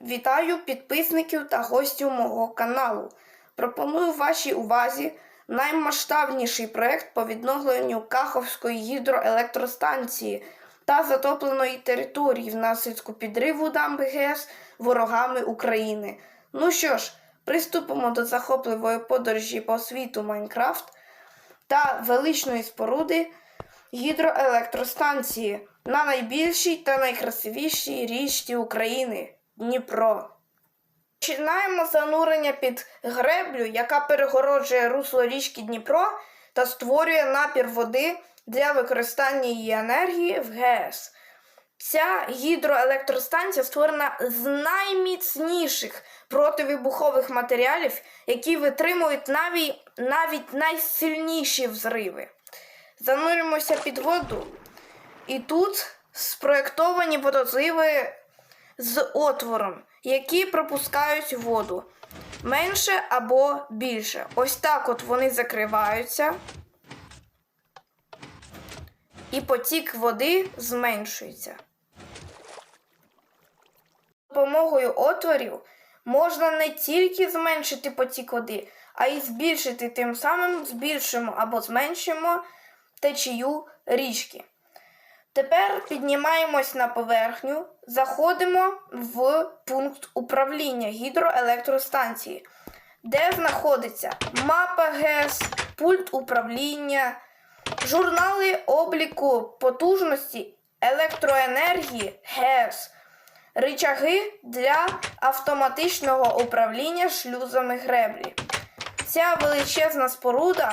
Вітаю підписників та гостів мого каналу. Пропоную вашій увазі наймасштабніший проект по відновленню Каховської гідроелектростанції та затопленої території внаслідку підриву дамби ГЕС ворогами України. Ну що ж, приступимо до захопливої подорожі по світу Майнкрафт та величної споруди гідроелектростанції на найбільшій та найкрасивішій річці України Дніпро. Починаємо занурення під греблю, яка перегороджує русло річки Дніпро та створює напір води для використання її енергії в ГЕС. Ця гідроелектростанція створена з найміцніших противибухових матеріалів, які витримують навіть, навіть найсильніші взриви. Занурюємося під воду, і тут спроєктовані водозливи з отвором, які пропускають воду менше або більше. Ось так от вони закриваються, і потік води зменшується. За допомогою отворів можна не тільки зменшити потік води, а й збільшити тим самим збільшимо або зменшимо течію річки. Тепер піднімаємось на поверхню, заходимо в пункт управління гідроелектростанції, де знаходиться мапа ГЕС, пульт управління, журнали обліку потужності електроенергії ГЕС, рычаги для автоматичного управління шлюзами греблі. Ця величезна споруда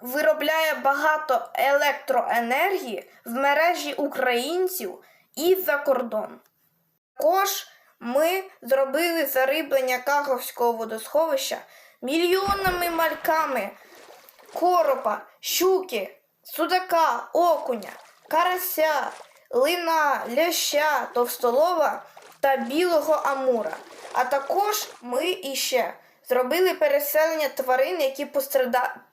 виробляє багато електроенергії в мережі українців і за кордон. Також ми зробили зариблення Каховського водосховища мільйонними мальками коропа, щуки, судака, окуня, карася, лина, ляща, товстолова та білого амура. А також ми іще зробили переселення тварин, які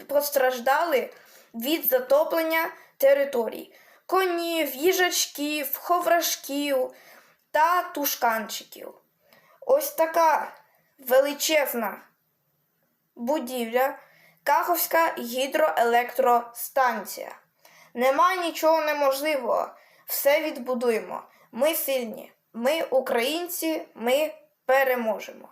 постраждали від затоплення територій: конів, їжачків, ховрашків та тушканчиків. Ось така величезна будівля Каховська гідроелектростанція. Нема нічого неможливого. Все відбудуємо. Ми сильні. Ми українці, ми переможемо.